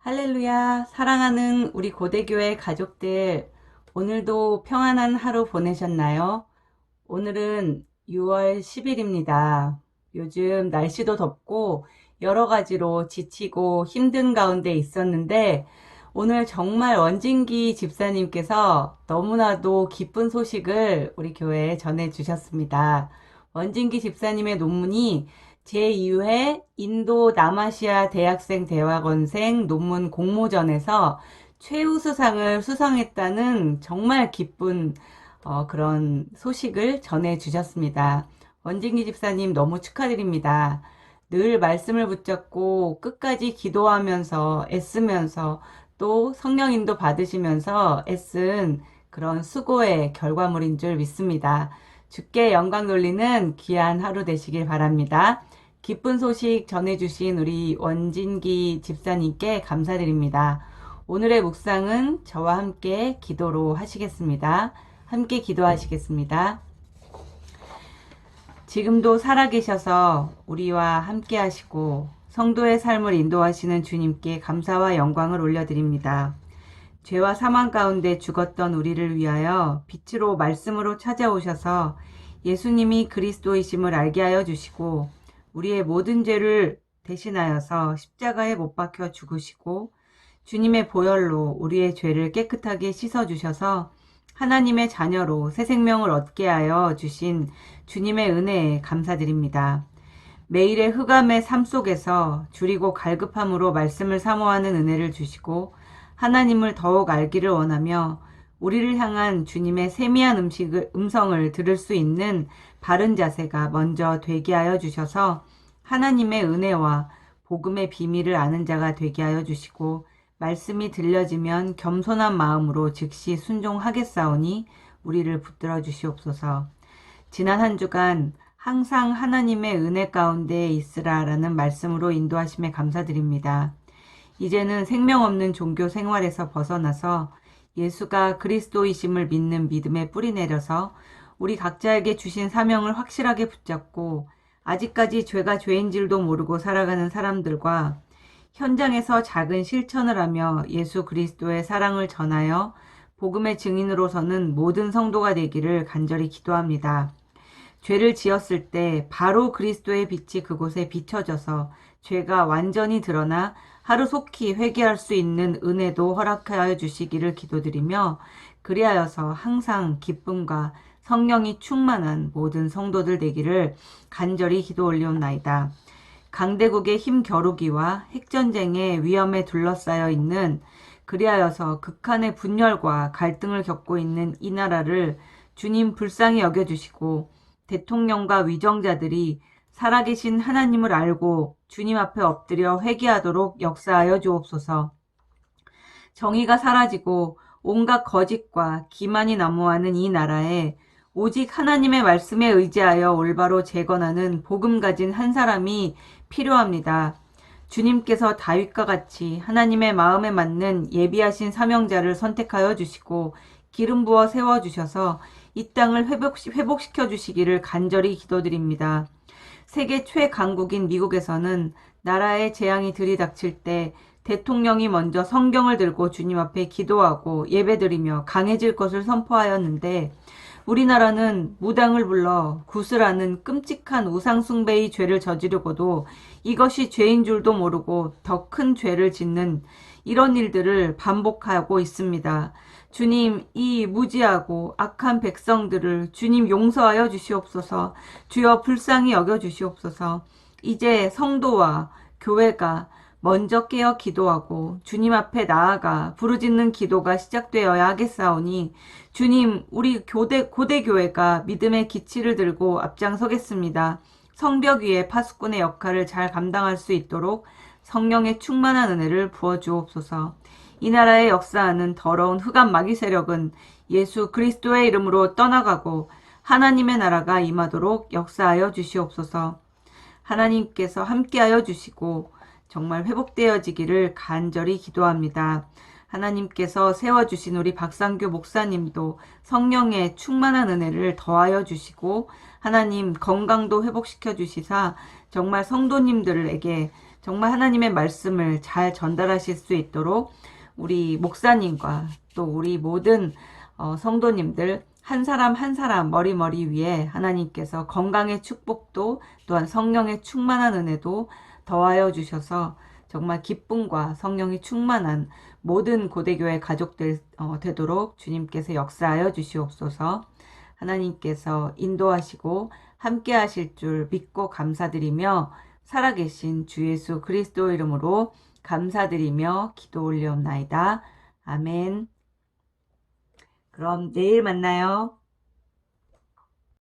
할렐루야, 사랑하는 우리 고대교회 가족들, 오늘도 평안한 하루 보내셨나요? 오늘은 6월 10일입니다. 요즘 날씨도 덥고 여러 가지로 지치고 힘든 가운데 있었는데, 오늘 정말 원진기 집사님께서 너무나도 기쁜 소식을 우리 교회에 전해 주셨습니다. 원진기 집사님의 논문이 제2회 인도 남아시아 대학생 대학원생 논문 공모전에서 최우수상을 수상했다는 정말 기쁜 어, 그런 소식을 전해주셨습니다. 원진기 집사님 너무 축하드립니다. 늘 말씀을 붙잡고 끝까지 기도하면서 애쓰면서 또 성령 인도 받으시면서 애쓴 그런 수고의 결과물인 줄 믿습니다. 주께 영광 돌리는 귀한 하루 되시길 바랍니다. 기쁜 소식 전해주신 우리 원진기 집사님께 감사드립니다. 오늘의 묵상은 저와 함께 기도로 하시겠습니다. 함께 기도하시겠습니다. 지금도 살아계셔서 우리와 함께 하시고 성도의 삶을 인도하시는 주님께 감사와 영광을 올려드립니다. 죄와 사망 가운데 죽었던 우리를 위하여 빛으로 말씀으로 찾아오셔서 예수님이 그리스도이심을 알게 하여 주시고 우리의 모든 죄를 대신하여서 십자가에 못 박혀 죽으시고 주님의 보혈로 우리의 죄를 깨끗하게 씻어 주셔서 하나님의 자녀로 새 생명을 얻게 하여 주신 주님의 은혜에 감사드립니다. 매일의 흑암의 삶 속에서 줄이고 갈급함으로 말씀을 사모하는 은혜를 주시고 하나님을 더욱 알기를 원하며 우리를 향한 주님의 세미한 음식을, 음성을 들을 수 있는 바른 자세가 먼저 되게 하여 주셔서 하나님의 은혜와 복음의 비밀을 아는 자가 되게 하여 주시고 말씀이 들려지면 겸손한 마음으로 즉시 순종하겠사오니 우리를 붙들어 주시옵소서. 지난 한 주간 항상 하나님의 은혜 가운데 있으라라는 말씀으로 인도하심에 감사드립니다. 이제는 생명 없는 종교 생활에서 벗어나서 예수가 그리스도이심을 믿는 믿음에 뿌리 내려서 우리 각자에게 주신 사명을 확실하게 붙잡고 아직까지 죄가 죄인 줄도 모르고 살아가는 사람들과 현장에서 작은 실천을 하며 예수 그리스도의 사랑을 전하여 복음의 증인으로서는 모든 성도가 되기를 간절히 기도합니다. 죄를 지었을 때 바로 그리스도의 빛이 그곳에 비춰져서 죄가 완전히 드러나 하루속히 회개할 수 있는 은혜도 허락하여 주시기를 기도드리며 그리하여서 항상 기쁨과 성령이 충만한 모든 성도들 되기를 간절히 기도 올리옵나이다. 강대국의 힘 겨루기와 핵전쟁의 위험에 둘러싸여 있는 그리하여서 극한의 분열과 갈등을 겪고 있는 이 나라를 주님 불쌍히 여겨주시고 대통령과 위정자들이 살아계신 하나님을 알고 주님 앞에 엎드려 회개하도록 역사하여 주옵소서. 정의가 사라지고 온갖 거짓과 기만이 난무하는 이 나라에 오직 하나님의 말씀에 의지하여 올바로 재건하는 복음 가진 한 사람이 필요합니다. 주님께서 다윗과 같이 하나님의 마음에 맞는 예비하신 사명자를 선택하여 주시고 기름 부어 세워 주셔서 이 땅을 회복 시켜 주시기를 간절히 기도드립니다. 세계 최강국인 미국에서는 나라의 재앙이 들이닥칠 때 대통령이 먼저 성경을 들고 주님 앞에 기도하고 예배드리며 강해질 것을 선포하였는데 우리나라는 무당을 불러 구슬하는 끔찍한 우상숭배의 죄를 저지르고도 이것이 죄인 줄도 모르고 더 큰 죄를 짓는 이런 일들을 반복하고 있습니다. 주님, 이 무지하고 악한 백성들을 주님 용서하여 주시옵소서, 주여 불쌍히 여겨 주시옵소서, 이제 성도와 교회가 먼저 깨어 기도하고 주님 앞에 나아가 부르짖는 기도가 시작되어야 하겠사오니 주님 우리 교대 고대 교회가 믿음의 기치를 들고 앞장서겠습니다. 성벽 위에 파수꾼의 역할을 잘 감당할 수 있도록 성령의 충만한 은혜를 부어 주옵소서. 이 나라의 역사하는 더러운 흑암 마귀 세력은 예수 그리스도의 이름으로 떠나가고 하나님의 나라가 임하도록 역사하여 주시옵소서. 하나님께서 함께하여 주시고 정말 회복되어지기를 간절히 기도합니다. 하나님께서 세워주신 우리 박상규 목사님도 성령의 충만한 은혜를 더하여 주시고 하나님 건강도 회복시켜 주시사 정말 성도님들에게 정말 하나님의 말씀을 잘 전달하실 수 있도록 우리 목사님과 또 우리 모든 어, 성도님들 한 사람 한 사람 머리머리 위에 하나님께서 건강의 축복도 또한 성령의 충만한 은혜도 더하여 주셔서 정말 기쁨과 성령이 충만한 모든 고대교회 가족들 어, 되도록 주님께서 역사하여 주시옵소서 하나님께서 인도하시고 함께 하실 줄 믿고 감사드리며 살아계신 주 예수 그리스도 이름으로 감사드리며 기도 올려옵나이다. 아멘. 그럼 내일 만나요.